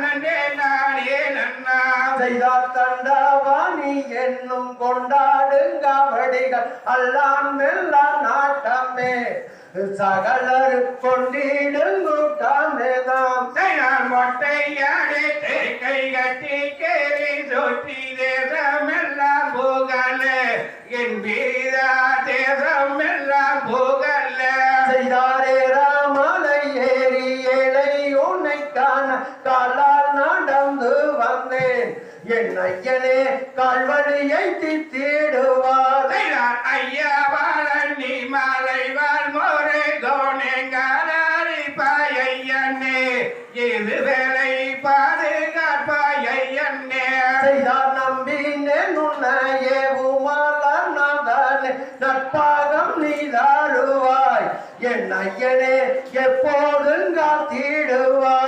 நானே நானே நன்னா. செய்தார் தண்டவாணி என்னும் கொண்டாடுங்கவடிகள் அல்லான் மெல்லாம் நாட்டமே. சகலர் கொண்டிடுங்கூட்டமே தாம். நான் மொட்டையாடிட்டு கை கட்டி கேரி சொட்டி தேசமெல்லாம் போகல. என் வீரா தேசமெல்லாம் போகல என் ஐயனே கால்வழியை தித்திடுவார் நான் ஐயா வாழி மாலை வாழ் மோரே கோணெங்காரி பாயையன்னே இது வேலை பாதுகாப்பாயன்னே செய்தார் நம்பினேன் உன்னையே உமாலார் நாதானே நட்பாகம் நீதாழுவாய் என் ஐயனே எப்போதும் காத்திடுவாய்.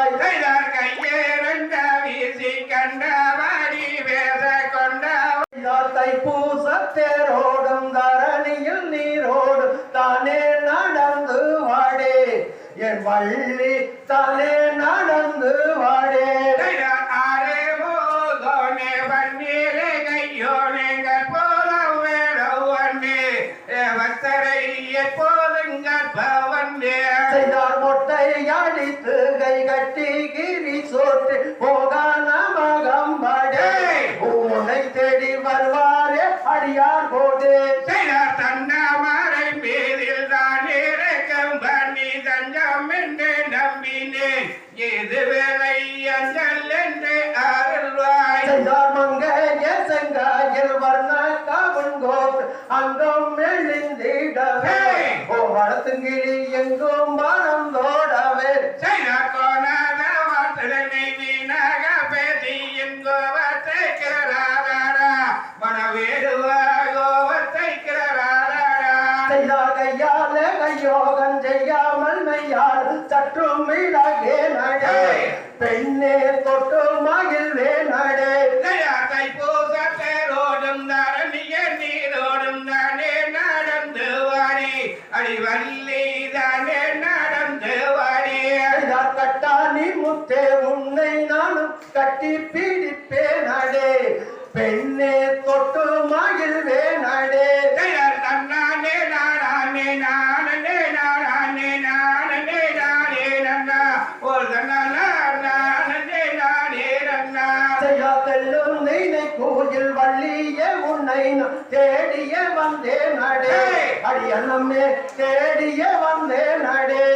வள்ளி தானே நடந்து வாடே. செய்தார் மொட்டை அடித்து கை கட்டி கிரி சோற்று போகான மகம்பாடே உன்னை தேடி வருவாரே அடியார் போடே. செய்தார் மங்கைய செங்காயில் வர்ண கவன் கோத் அங்கம் மெழுந்திடவே ஓ வளத்துங்கிழி எங்கும் மனம் மெய்யால் சற்றும் விடகே நடே? பெண்ணே தொட்டு மகிழ்வே நடே தை பூசத்தேரோடும் தரணிய நீரோடும் தானே நடந்து வாடி. அடி வள்ளி தானே நடந்து வாடி. செய்தார் கட்டாணி முத்தே உன்னை நானும் கட்டி பிடிப்பே நடே பெண்ணே தொட்டு மகிழ்வே நடே தேடிய வந்தே நடே. அடியன்னமே தேடிய வந்தே நடே.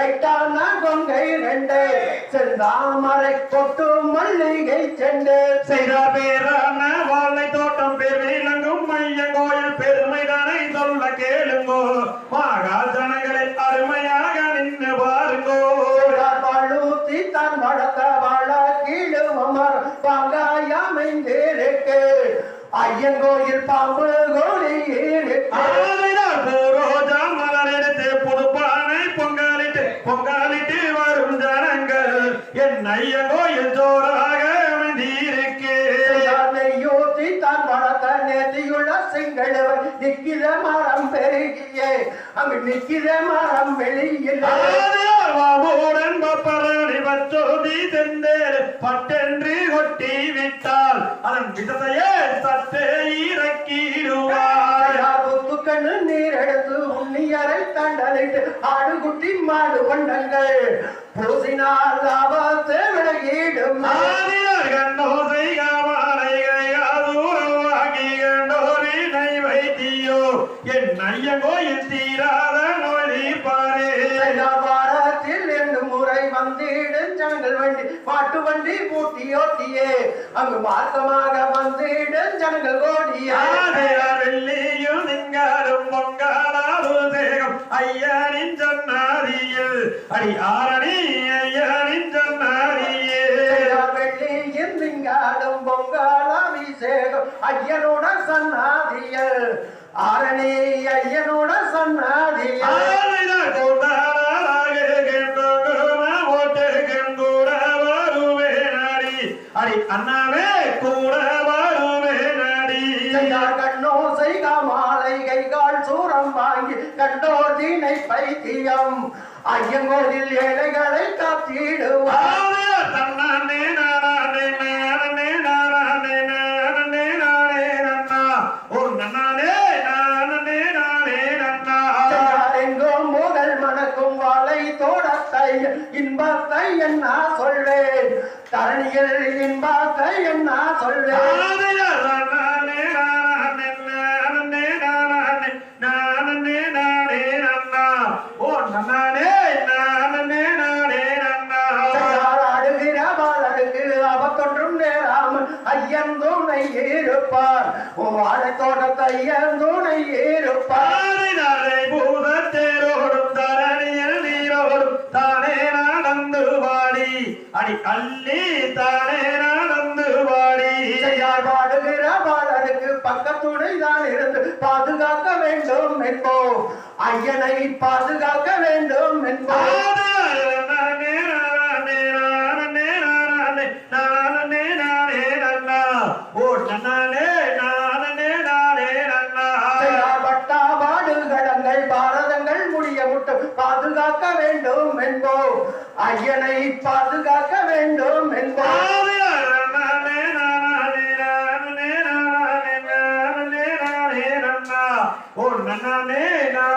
திரட்டின கொங்கை ரெண்டு. செந்தாமரை கொட்டு மல்லிகை செண்டு. செய்தார் பேரான வாழை தோட்டம் பேர் விளங்கும் மைய கோயில் ஐயங்கோயில் ஜோராக அமைந்திருக்கு நெய்யூத்தி தான் வளர்த்த நேர்த்தியுள்ள செங்கடவர் நிக்கிற மரம் பெருகியே. அங்கு நிக்கிற மரம் வெளியில். வாமுடன் பப்பரணி வச்சோதி செந்தேர் பட்டென்று கொட்டி விட்டால் அதன் விதத்தையே சற்றே இறக்கிடுவார் கண்ணு நீர் உன்னியரை தண்டலிட்டு ஆடுகுட்டி மாடு கொண்டங்கள். பூசினால் ஆபத்து விலகிடும். ஆதியார் கண்ணோசை காமாலைகளை ஆதூரமாகி என் ஐயங்கோயில் தீராத வண்டி பாட்டு வண்டி பூட்டி ஓட்டியே. அங்கு மார்க்கமாக வந்திடு ஜனங்கள் ஓடியே. ஆதியார் வெள்ளியும் நிங்காரும் பொங்காலாது தேகம் ஐயனின் சன்னாதியில் அடி ஆரணி ஐயனின் சன்னாதியே வெள்ளியின் திங்காடும் பொங்கலாபிஷேகம் ஐயனோட சன்னாதியல் ஆரணி ஐயனோட சன்னாதியல் அடி அண்ணாவே கூட வருவேனடி செய்யார் கண்ணோ செய்கா மாலை கைகால் சூரம் வாங்கி கண்டோர் தீனை பைத்தியம். ஐயங்கோதில் ஏழைகளை காத்திடுவார் தன்னானே இன்பத்தை என்ன சொல்வேன்? தரணியில் இன்பத்தை என்ன சொல்வேன்? ஐயன் துணை இருப்பார். வாழை தோட்டத்தை ஐயன் துணை இருப்பார். ஆதினாரை நடந்து வாடி அடி அள்ளி தானே நடந்து வாடி செய்யார் பாடுகிற பாலருக்கு பக்கத்துணை தான் இருந்து பாதுகாக்க வேண்டும் என்போம் ஐயனை பாதுகாக்க வேண்டும் என்போம் நானே நானே நானே நானே நானே நானே நன்னா ஓ நன்னானே நான்